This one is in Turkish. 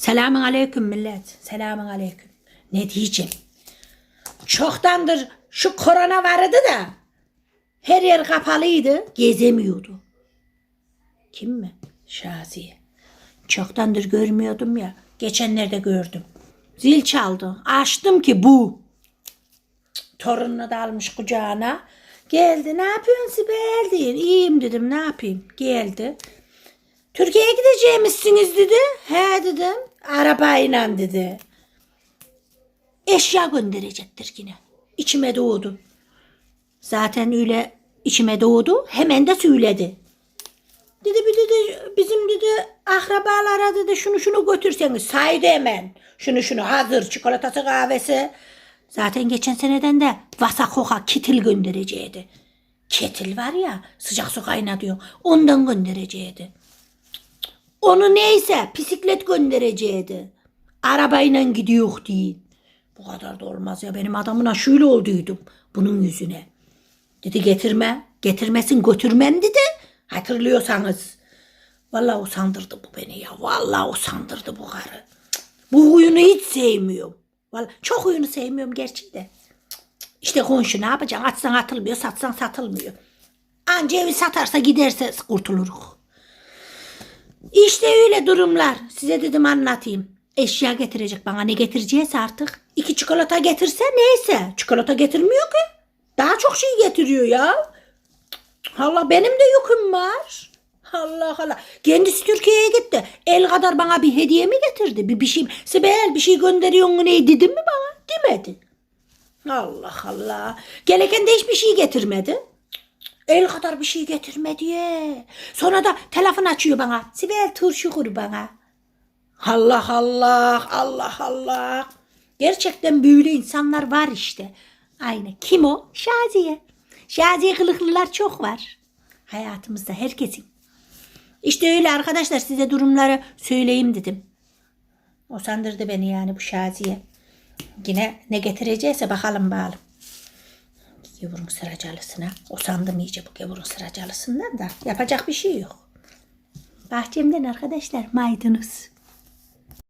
Selamun aleyküm millet. Selamun aleyküm. Ne diyeceğim? Çoktandır şu korona vardı da her yer kapalıydı. Gezemiyordu. Kim mi? Şaziye. Çoktandır görmüyordum ya. Geçenlerde gördüm. Zil çaldı. Açtım ki bu. Torununu da almış kucağına. Geldi. Ne yapıyorsun Sibel diye. İyiyim dedim. Ne yapayım? Geldi. Türkiye'ye gideceğimizsiniz dedi. He dedim. Arabayla dedi. Eşya gönderecektir yine. İçime doğdu. Zaten öyle içime doğdu. Hemen de söyledi. Dedi bir dedi bizim dedi akrabalara dedi şunu şunu götürseniz saydı hemen. Şunu şunu hazır çikolatası kahvesi. Zaten geçen seneden de Vasakoka kitil gönderecekti. Ketil var ya sıcak su kaynatıyor. Ondan gönderecekti. Onu neyse bisiklet gönderecekti. Arabayla gidiyor değil. Bu kadar da olmaz ya benim adamına şöyle olduydum bunun yüzüne. Dedi getirme. Getirmesin götürmem dedi. Hatırlıyorsanız. Vallahi usandırdı bu beni ya. Vallahi usandırdı bu karı. Bu huyunu hiç sevmiyorum. Vallahi çok huyunu sevmiyorum gerçi de. İşte komşu ne yapacaksın? Atsan atılmıyor, satsan satılmıyor. Anca evi satarsa giderse kurtuluruz. İşte öyle durumlar. Size dedim anlatayım. Eşya getirecek bana ne getireceğiz artık. İki çikolata getirse neyse. Çikolata getirmiyor ki. Daha çok şey getiriyor ya. Allah benim de yüküm var. Allah Allah. Kendisi Türkiye'ye gitti. El kadar bana bir hediye mi getirdi? Bir, bir şey. Sibel bir şey gönderiyorsun mu ne dedin mi bana? Demedi. Allah Allah. Gelirken de hiçbir şey getirmedi. El kadar bir şey getirmedi. ye. Sonra da telefon açıyor bana. Sibel turşu kur bana. Allah Allah, Allah Allah. Gerçekten böyle insanlar var işte. Aynı. Kim o? Şaziye. Şaziye kılıklılar çok var. Hayatımızda herkesin. İşte öyle arkadaşlar size durumları söyleyeyim dedim. O sandırdı beni yani bu Şaziye. Yine ne getirecekse bakalım bakalım. Gavurun sıracalısına. O sandım iyice bu gavurun sıracalısından da yapacak bir şey yok. Bahçemden arkadaşlar maydanoz.